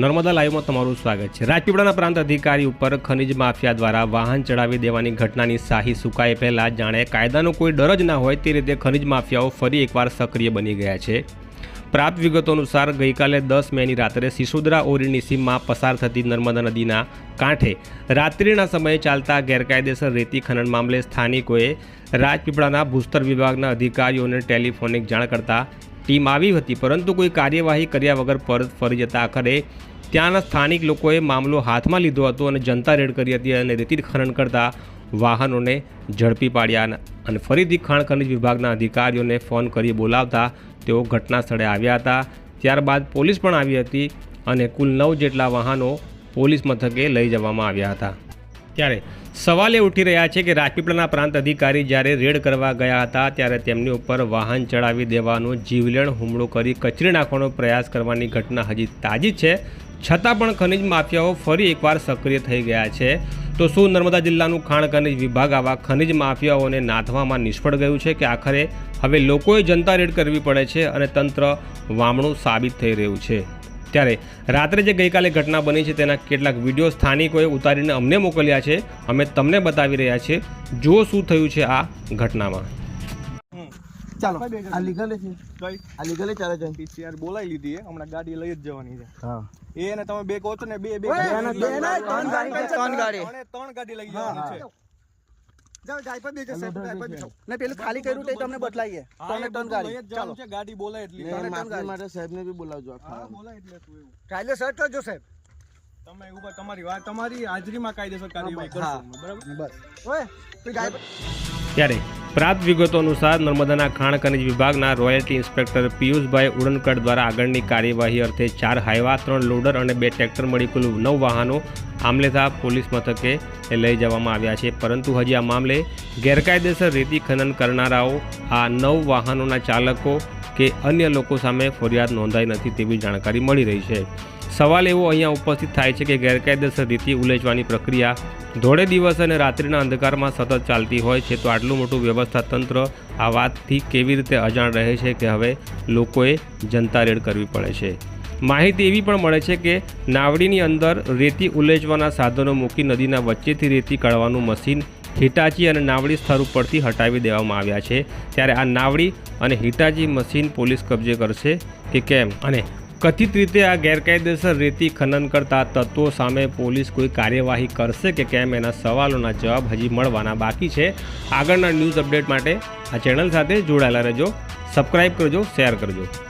નર્મદા લાઈવમાં તમારું સ્વાગત છે. રાજપીપળાના પ્રાંત અધિકારી ઉપર ખનિજ માફિયા દ્વારા વાહન ચડાવી દેવાની ઘટનાની શાહી સુકાય પહેલાં જાણે કાયદાનો કોઈ ડર જ ના હોય તે રીતે ખનિજ માફિયાઓ ફરી એકવાર સક્રિય બની ગયા છે. પ્રાપ્ત વિગતો અનુસાર ગઈકાલે દસ મેની રાત્રે સિસોદરા ઓરીની સીમમાં પસાર થતી નર્મદા નદીના કાંઠે રાત્રિના સમયે ચાલતા ગેરકાયદેસર રેતી ખનન મામલે સ્થાનિકોએ રાજપીપળાના ભૂસ્તર વિભાગના અધિકારીઓને ટેલિફોનિક જાણ કરતા ટીમ આવી હતી, પરંતુ કોઈ કાર્યવાહી કર્યા વગર પરત ફરી જતા આખરે ત્યાંના સ્થાનિક લોકોએ મામલો હાથમાં લીધો હતો અને જનતા રેડ કરી હતી અને રેતી ખનન કરતા વાહનોને ઝડપી પાડ્યા અને ફરીથી ખાણ ખનિજ વિભાગના અધિકારીઓને ફોન કરી બોલાવતા તેઓ ઘટના સ્થળે આવ્યા હતા. ત્યારબાદ પોલીસ પણ આવી હતી અને કુલ નવ જેટલા વાહનો પોલીસ મથકે લઈ જવામાં આવ્યા હતા. ત્યારે સવાલ એ ઉઠી રહ્યા છે કે રાજપીપળાના પ્રાંત અધિકારી જ્યારે રેડ કરવા ગયા હતા, ત્યારે તેમની ઉપર વાહન ચડાવી દેવાનો જીવલેણ હુમલો કરી કચરી નાખવાનો પ્રયાસ કરવાની ઘટના હજી તાજી છે. છતાં પણ ખનિજ માફિયાઓ ફરી એકવાર સક્રિય થઈ ગયા છે. તો શું નર્મદા જિલ્લાનું ખાણ ખનિજ વિભાગ આવા ખનિજ માફિયાઓને નાથવામાં નિષ્ફળ ગયું છે કે આખરે હવે લોકોએ જનતા રેડ કરવી પડે છે અને તંત્ર વામણું સાબિત થઈ રહ્યું છે? ત્યારે રાત્રે જે ગઈકાલે ઘટના બની છે તેના કેટલાક વીડિયો સ્થાનિકોએ ઉતારીને અમને મોકલ્યા છે. અમે તમને બતાવી રહ્યા છીએ જો શું થયું છે આ ઘટનામાં. ચાલો. આ લીગલ છે. આ લીગલ ચાલે છે. પીસીઆર બોલાવી લીધી છે હમણાં ગાડી લઈ જ જવાની છે. હા. એ તમે બે કહો છો ને બે બે. ત્રણ ગાડી ત્રણ ગાડી. લઈ જવાની છે. જાઓ ગાય પર સાહેબ ગાય પર ને પેલું ખાલી કર્યું તે તમને બદલાઈએ. હા, ત્રણે એ ત્રણ બધું ગાડી. જ છે ગાડી બોલાય એટલી. ત્રણ માફી ગાડી. માટે સાહેબને બી બોલાવજો હા બોલાય એટલે શું એવું. ટ્રાયલ સર્ચ કરજો સાહેબ તમે ઉપર તમારી વાત તમારી હાજરીમાં કાયદેસર કાર્યવાહી કરશો બરાબર? બસ. ઓય તું ગાય ત્યારે પ્રાપ્ત વિગતો અનુસાર નર્મદાના ખાણ ખનિજ વિભાગના રોયલ્ટી ઇન્સ્પેક્ટર પિયુષભાઈ ઉડનકટ દ્વારા આગળની કાર્યવાહી અર્થે ચાર હાઈવા ત્રણ લોડર અને બે ટ્રેક્ટર મળી કુલ નવ વાહનો આમલેથા પોલીસ મથકે લઈ જવામાં આવ્યા છે. પરંતુ હજી આ મામલે ગેરકાયદેસર રેતી ખનન કરનારાઓ, આ નવ વાહનોના ચાલકો કે અન્ય લોકો સામે ફરિયાદ નોંધાઈ નથી તેવી જાણકારી મળી રહી છે. સવાલ એવો અહીંયા ઉપસ્થિત થાય છે કે ગેરકાયદેસર રીતે ઉલેચવાની પ્રક્રિયા ધોળે દિવસ અને રાત્રિના અંધકારમાં સતત ચાલતી હોય છે તો આટલું મોટું વ્યવસ્થા તંત્ર આ વાતથી કેવી રીતે અજાણ રહે છે કે હવે લોકોએ જનતા રેડ કરવી પડે છે? માહિતી એવી પણ મળે છે કે નાવડીની અંદર રેતી ઉલેચવાના સાધનો મૂકી નદીના વચ્ચેથી રેતી કાઢવાનું મશીન હિટાચી અને નાવડી સ્થળ ઉપરથી હટાવી દેવામાં આવ્યા છે. ત્યારે આ નાવડી અને હિટાચી મશીન પોલીસ કબજે કરશે કે કેમ? અને કથિત રીતે આ ગેરકાયદેસર રેતી ખનન કરતા તત્વો સામે પોલીસ કોઈ કાર્યવાહી કરશે કે કેમ એના સવાલોના જવાબ હજી મળવાના બાકી છે. આગળના ન્યૂઝ અપડેટ માટે આ ચેનલ સાથે જોડાયેલા રહેજો. સબસ્ક્રાઈબ કરજો, શેર કરજો.